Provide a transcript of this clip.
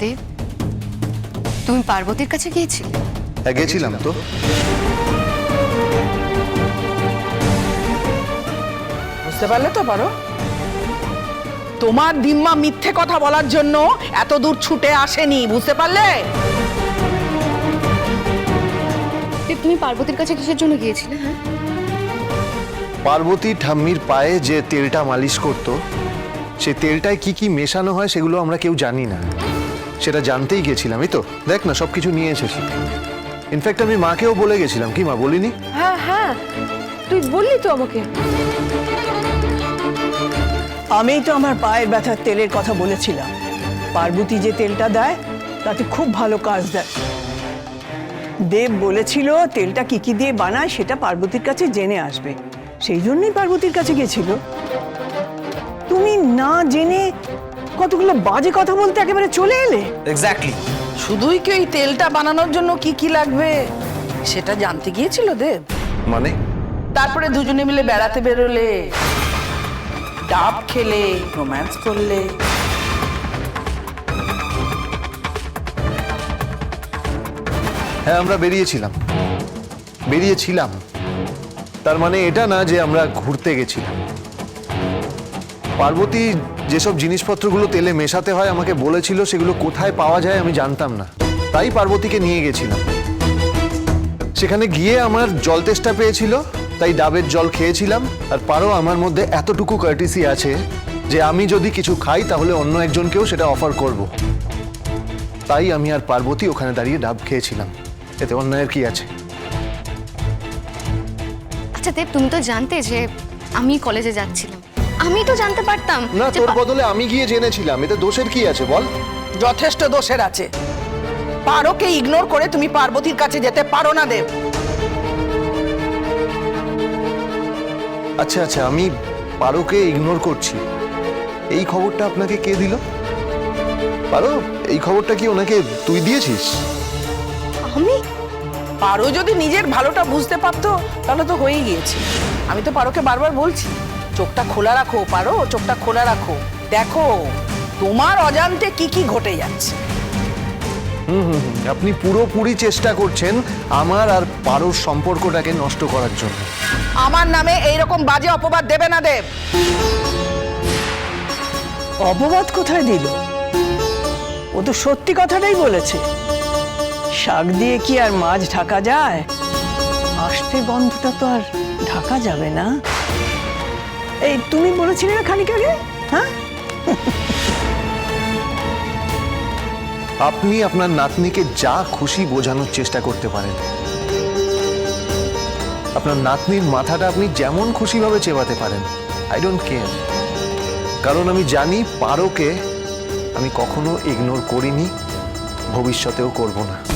দেব তুমি পার্বতীর কাছে গিয়েছিলে? হ্যাঁ গেছিলাম তো। বুঝতে পারলে তো পারো। তোমার দিম্মা মিথ্যে কথা বলার জন্য এত দূর ছুটে আসেনি বুঝতে পারলে? তুমি পার্বতীর কাছে কিসের জন্য গিয়েছিলে হ্যাঁ? পার্বতী ঠাম্মির পায়ে যে তেলটা মালিশ করত সে তেলটায় কি কি মেশানো হয় সেগুলো আমরা কেউ জানি না। সেটা জানতেই গেছিলাম এই তো। দেখ না সব কিছু নিয়ে এসেছি। ইনফ্যাক্ট আমি মাকেও বলে গেছিলাম। কি মা বলিনি? হ্যাঁ হ্যাঁ। তুই বললি তো আমাকে। আমিই তো আমার পায়ের ব্যথার তেলের কথা বলেছিলাম। পার্বতী যে তেলটা দেয় তাতে খুব ভালো কাজ দেয়। দেব বলেছিল তেলটা কি কি দিয়ে বানায় সেটা পার্বতীর কাছে জেনে আসবে। সেই জন্যই পার্বতীর কাছে গেছিল। তুমি না জেনে কতগুলো বাজে কথা বলতে একেবারে চলে এলে? এক্স্যাক্টলি শুধুই কি ওই তেলটা বানানোর জন্য কি কি লাগবে? সেটা জানতে গিয়েছিল দেব। মানে? তারপরে দুজনে মিলে বেড়াতে বেরোলে ডাব খেলে রোম্যান্স করলে। হ্যাঁ আমরা বেরিয়েছিলাম। বেরিয়েছিলাম। তার মানে এটা না যে আমরা ঘুরতে গেছিলাম। পার্বতী যেসব জিনিসপত্রগুলো তেলে মেশাতে হয়, আমাকে বলেছিল সেগুলো কোথায় পাওয়া যায় আমি জানতাম না। তাই পার্বতীকে নিয়ে গেছিলাম। সেখানে গিয়ে আমার জল তেষ্টা পেয়েছিল, তাই ডাবের জল খেয়েছিলাম। আর পারো, আমার মধ্যে এতটুকু কার্টিসি আছে যে আমি যদি কিছু খাই, তাহলে অন্য একজনকেও সেটা অফার করব। তাই আমি আর পার্বতী ওখানে দাঁড়িয়ে ডাব খেয়েছিলাম। এতে অন্যায়ের কি আছে? আচ্ছা দেব, তুমি তো জানতে যে আমি কলেজে যাচ্ছিলাম। আমি তো জানতে পারতাম না তোর বদলে আমি গিয়ে জেনেছিলাম। এতে দোষের কি আছে বল? যথেষ্ট দোষের আছে। পারোকে ইগনোর করে তুমি পার্বতীর কাছে যেতে পারো না দেব। আচ্ছা আচ্ছা আমি পারোকে ইগনোর করছি। এই খবরটা আপনাকে কে দিল? পারো এই খবরটা কি ওনাকে তুই দিয়েছিস? আমি? পারো যদি নিজের ভালোটা বুঝতে পারতো তাহলে তো হয়েই গিয়েছে। আমি তো পারোকে বারবার বলছি। চোখটা খোলা রাখো পারো? চোখটা খোলা রাখো। দেখো তোমার অজান্তে কি কি ঘটে যাচ্ছে। হুম হুম হুম। আপনি পুরোপুরি চেষ্টা করছেন আমার আর পারোর সম্পর্কটাকে নষ্ট করার জন্য। আমার নামে এইরকম বাজে অপবাদ দেবে না দেব। অপবাদ কোথায় দিল? ও তো সত্যি কথাটাই বলেছে। শাক দিয়ে কি আর মাছ ঢাকা যায়? আসতে গন্ধটা তো আর ঢাকা যাবে না। এই, তুমি বলেছিলে না খানিক আগে? হ্যাঁ? আপনি আপনার নাতনিকে যা খুশি বোঝানোর চেষ্টা করতে পারেন। আপনার নাতনির মাথাটা আপনি যেমন খুশিভাবে চেবাতে পারেন আই ডোন্ট কেয়ার কারণ আমি জানি পারোকে আমি কখনো ইগনোর করিনি, ভবিষ্যতেও করব না।